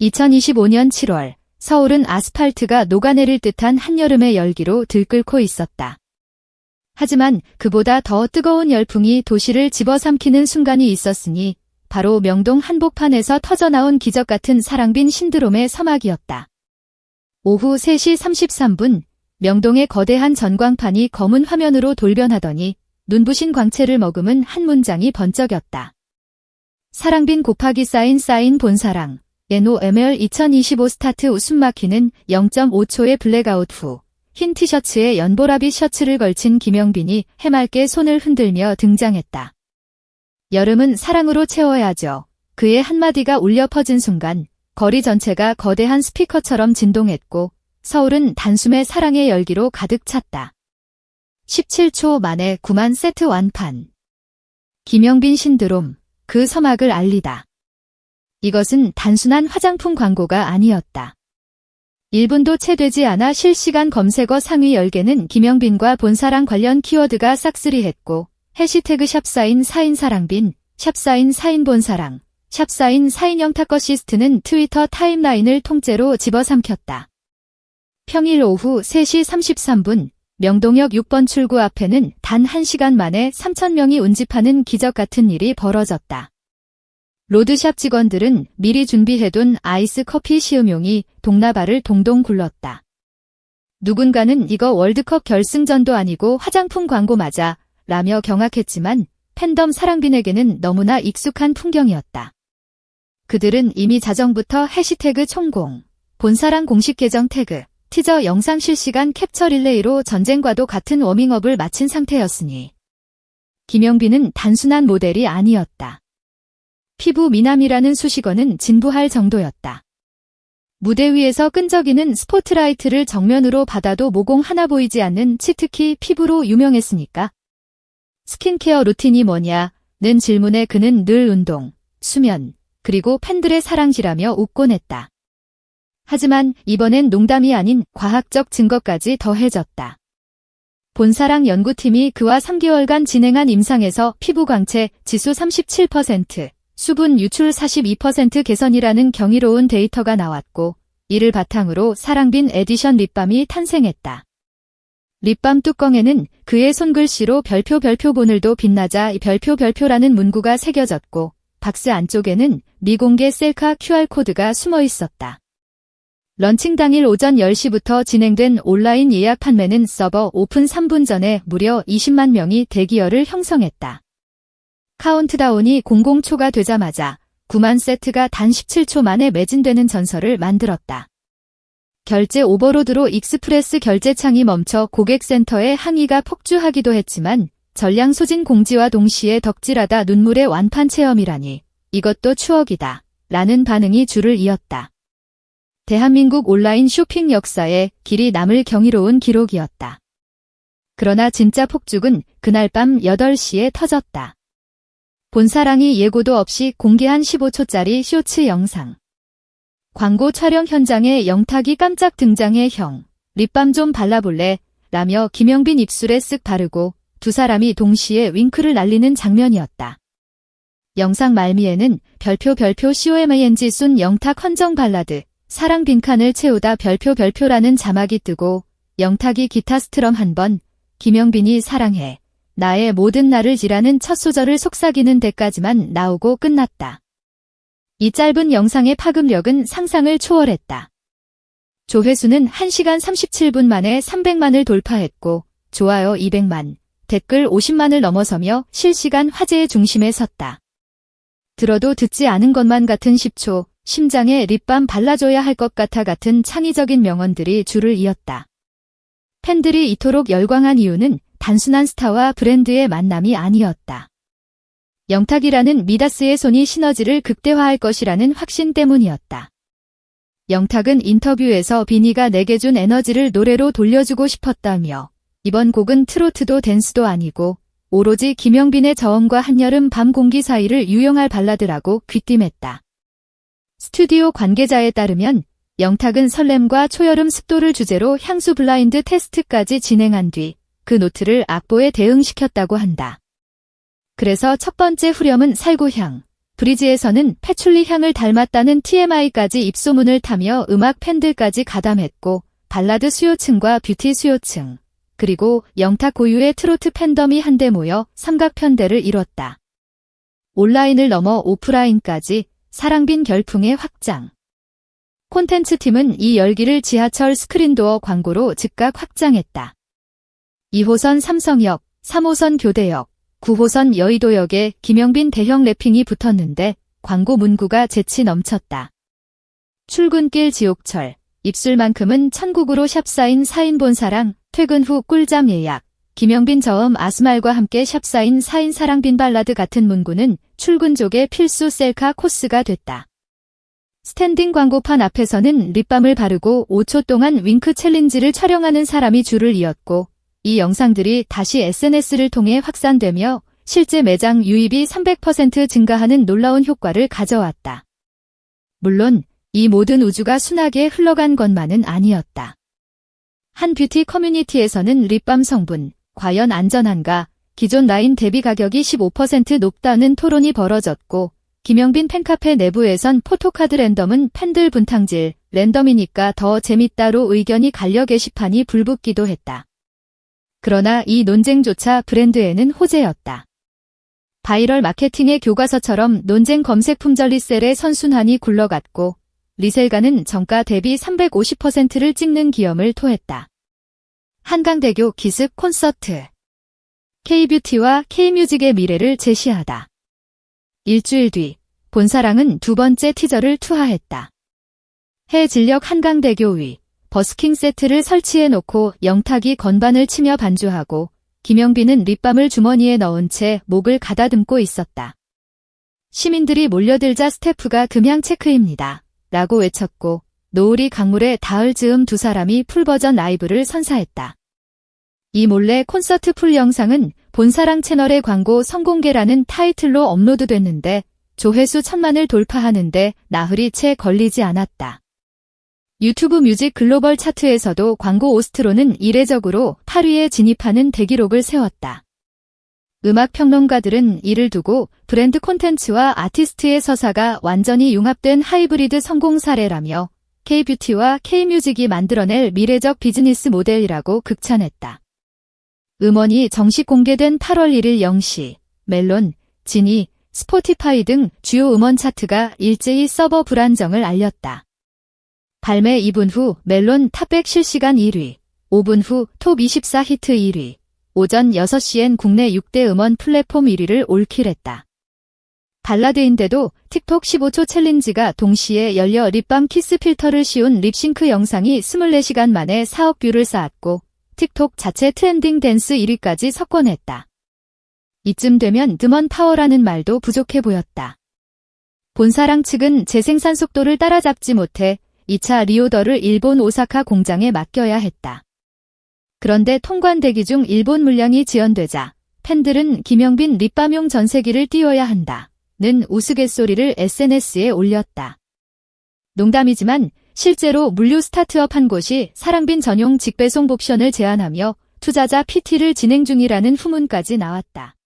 2025년 7월 서울은 아스팔트가 녹아내릴 듯한 한여름의 열기로 들끓고 있었다. 하지만 그보다 더 뜨거운 열풍이 도시를 집어삼키는 순간이 있었으니 바로 명동 한복판에서 터져나온 기적 같은 사랑빈 신드롬의 서막이었다. 오후 3시 33분 명동의 거대한 전광판이 검은 화면으로 돌변하더니 눈부신 광채를 머금은 한 문장이 번쩍였다. 사랑빈 곱하기 쌓인 쌓인 본사랑 NOML 2025 스타트 웃음 막히는 0.5초의 블랙아웃 후 흰 티셔츠에 연보라비 셔츠를 걸친 김영빈이 해맑게 손을 흔들며 등장했다. 여름은 사랑으로 채워야죠. 그의 한마디가 울려 퍼진 순간 거리 전체가 거대한 스피커처럼 진동했고 서울은 단숨에 사랑의 열기로 가득 찼다. 17초 만에 9만 세트 완판. 김영빈 신드롬, 그 서막을 알리다. 이것은 단순한 화장품 광고가 아니었다. 1분도 채 되지 않아 실시간 검색어 상위 10개는 김영빈과 본사랑 관련 키워드가 싹쓸이했고 해시태그 샵사인 사인 사랑빈, 샵사인 사인 본사랑, 샵사인 사인 영탁거시스트는 트위터 타임라인을 통째로 집어삼켰다. 평일 오후 3시 33분 명동역 6번 출구 앞에는 단 1시간 만에 3천명이 운집하는 기적 같은 일이 벌어졌다. 로드샵 직원들은 미리 준비해둔 아이스 커피 시음용이 동나발을 동동 굴렀다. 누군가는 이거 월드컵 결승전도 아니고 화장품 광고 맞아 라며 경악했지만 팬덤 사랑빈에게는 너무나 익숙한 풍경이었다. 그들은 이미 자정부터 해시태그 총공, 본사랑 공식 계정 태그, 티저 영상 실시간 캡처 릴레이로 전쟁과도 같은 워밍업을 마친 상태였으니 김영빈은 단순한 모델이 아니었다. 피부 미남이라는 수식어는 진부할 정도였다. 무대 위에서 끈적이는 스포트라이트를 정면으로 받아도 모공 하나 보이지 않는 치트키 피부로 유명했으니까. 스킨케어 루틴이 뭐냐 는 질문에 그는 늘 운동, 수면, 그리고 팬들의 사랑지라며 웃곤 했다. 하지만 이번엔 농담이 아닌 과학적 증거까지 더해졌다. 본사랑 연구팀이 그와 3개월간 진행한 임상에서 피부 광채 지수 37%, 수분 유출 42% 개선이라는 경이로운 데이터가 나왔고 이를 바탕으로 사랑빈 에디션 립밤이 탄생했다. 립밤 뚜껑에는 그의 손글씨로 별표 별표 오늘도 빛나자 별표 별표라는 문구가 새겨졌고 박스 안쪽에는 미공개 셀카 QR코드가 숨어 있었다. 런칭 당일 오전 10시부터 진행된 온라인 예약 판매는 서버 오픈 3분 전에 무려 20만 명이 대기열을 형성했다. 카운트다운이 00초가 되자마자 9만 세트가 단 17초 만에 매진되는 전설을 만들었다. 결제 오버로드로 익스프레스 결제창이 멈춰 고객센터에 항의가 폭주하기도 했지만 전량 소진 공지와 동시에 덕질하다 눈물의 완판 체험이라니 이것도 추억이다. 라는 반응이 줄을 이었다. 대한민국 온라인 쇼핑 역사에 길이 남을 경이로운 기록이었다. 그러나 진짜 폭죽은 그날 밤 8시에 터졌다. 본사랑이 예고도 없이 공개한 15초짜리 쇼츠 영상. 광고 촬영 현장에 영탁이 깜짝 등장해 형, 립밤 좀 발라볼래? 라며 김영빈 입술에 쓱 바르고 두 사람이 동시에 윙크를 날리는 장면이었다. 영상 말미에는 별표 별표 COMANG 쏜 영탁 헌정 발라드, 사랑 빈칸을 채우다 별표 별표라는 자막이 뜨고 영탁이 기타 스트럼 한 번, 김영빈이 사랑해. 나의 모든 나를 지라는 첫 소절을 속삭이는 데까지만 나오고 끝났다. 이 짧은 영상의 파급력은 상상을 초월했다. 조회수는 1시간 37분 만에 300만을 돌파했고 좋아요 200만, 댓글 50만을 넘어서며 실시간 화제의 중심에 섰다. 들어도 듣지 않은 것만 같은 10초, 심장에 립밤 발라줘야 할 것 같아 같은 창의적인 명언들이 줄을 이었다. 팬들이 이토록 열광한 이유는 단순한 스타와 브랜드의 만남이 아니었다. 영탁이라는 미다스의 손이 시너지를 극대화할 것이라는 확신 때문이었다. 영탁은 인터뷰에서 비니가 내게 준 에너지를 노래로 돌려주고 싶었다며 이번 곡은 트로트도 댄스도 아니고 오로지 김영빈의 저음과 한여름 밤 공기 사이를 유용할 발라드라고 귀띔했다. 스튜디오 관계자에 따르면 영탁은 설렘과 초여름 습도를 주제로 향수 블라인드 테스트까지 진행한 뒤 그 노트를 악보에 대응시켰다고 한다. 그래서 첫 번째 후렴은 살구향, 브리지에서는 패출리 향을 닮았다는 TMI까지 입소문을 타며 음악 팬들까지 가담했고 발라드 수요층과 뷰티 수요층 그리고 영탁 고유의 트로트 팬덤이 한데 모여 삼각편대를 이뤘다. 온라인을 넘어 오프라인까지 사랑빈 결풍의 확장. 콘텐츠 팀은 이 열기를 지하철 스크린도어 광고로 즉각 확장했다. 2호선 삼성역, 3호선 교대역, 9호선 여의도역에 김영빈 대형 랩핑이 붙었는데 광고 문구가 재치 넘쳤다. 출근길 지옥철, 입술만큼은 천국으로 샵사인 사인본 사랑, 퇴근 후 꿀잠 예약, 김영빈 저음 아스말과 함께 샵사인 사인 사랑 빈 발라드 같은 문구는 출근족의 필수 셀카 코스가 됐다. 스탠딩 광고판 앞에서는 립밤을 바르고 5초 동안 윙크 챌린지를 촬영하는 사람이 줄을 이었고 이 영상들이 다시 SNS를 통해 확산되며 실제 매장 유입이 300% 증가하는 놀라운 효과를 가져왔다. 물론 이 모든 우주가 순하게 흘러간 것만은 아니었다. 한 뷰티 커뮤니티에서는 립밤 성분, 과연 안전한가, 기존 라인 대비 가격이 15% 높다는 토론이 벌어졌고, 김영빈 팬카페 내부에선 포토카드 랜덤은 팬들 분탕질, 랜덤이니까 더 재밌다로 의견이 갈려 게시판이 불붙기도 했다. 그러나 이 논쟁조차 브랜드에는 호재였다. 바이럴 마케팅의 교과서처럼 논쟁 검색 품절 리셀의 선순환이 굴러갔고 리셀가는 정가 대비 350%를 찍는 기염을 토했다. 한강대교 기습 콘서트 K뷰티와 K뮤직의 미래를 제시하다. 일주일 뒤 본사랑은 두 번째 티저를 투하했다. 해 진력 한강대교 위 버스킹 세트를 설치해 놓고 영탁이 건반을 치며 반주하고 김영빈은 립밤을 주머니에 넣은 채 목을 가다듬고 있었다. 시민들이 몰려들자 스태프가 금양 체크입니다. 라고 외쳤고 노을이 강물에 닿을 즈음 두 사람이 풀버전 라이브를 선사했다. 이 몰래 콘서트 풀 영상은 본사랑 채널의 광고 성공개라는 타이틀로 업로드됐는데 조회수 천만을 돌파하는데 나흘이 채 걸리지 않았다. 유튜브 뮤직 글로벌 차트에서도 광고 오스트로는 이례적으로 8위에 진입하는 대기록을 세웠다. 음악 평론가들은 이를 두고 브랜드 콘텐츠와 아티스트의 서사가 완전히 융합된 하이브리드 성공 사례라며 K뷰티와 K뮤직이 만들어낼 미래적 비즈니스 모델이라고 극찬했다. 음원이 정식 공개된 8월 1일 0시 멜론, 지니, 스포티파이 등 주요 음원 차트가 일제히 서버 불안정을 알렸다. 발매 2분 후 멜론 탑100 실시간 1위, 5분 후 톱 24 히트 1위, 오전 6시엔 국내 6대 음원 플랫폼 1위를 올킬했다. 발라드인데도 틱톡 15초 챌린지가 동시에 열려 립밤 키스 필터를 씌운 립싱크 영상이 24시간 만에 4억 뷰를 쌓았고 틱톡 자체 트렌딩 댄스 1위까지 석권했다. 이쯤 되면 드먼 파워라는 말도 부족해 보였다. 본사랑 측은 재생산 속도를 따라잡지 못해 2차 리오더를 일본 오사카 공장에 맡겨야 했다. 그런데 통관 대기 중 일본 물량이 지연되자 팬들은 김영빈 립밤용 전세기를 띄워야 한다. 는 우스갯소리를 SNS에 올렸다. 농담이지만 실제로 물류 스타트업 한 곳이 사랑빈 전용 직배송 옵션을 제안하며 투자자 PT를 진행 중이라는 후문까지 나왔다.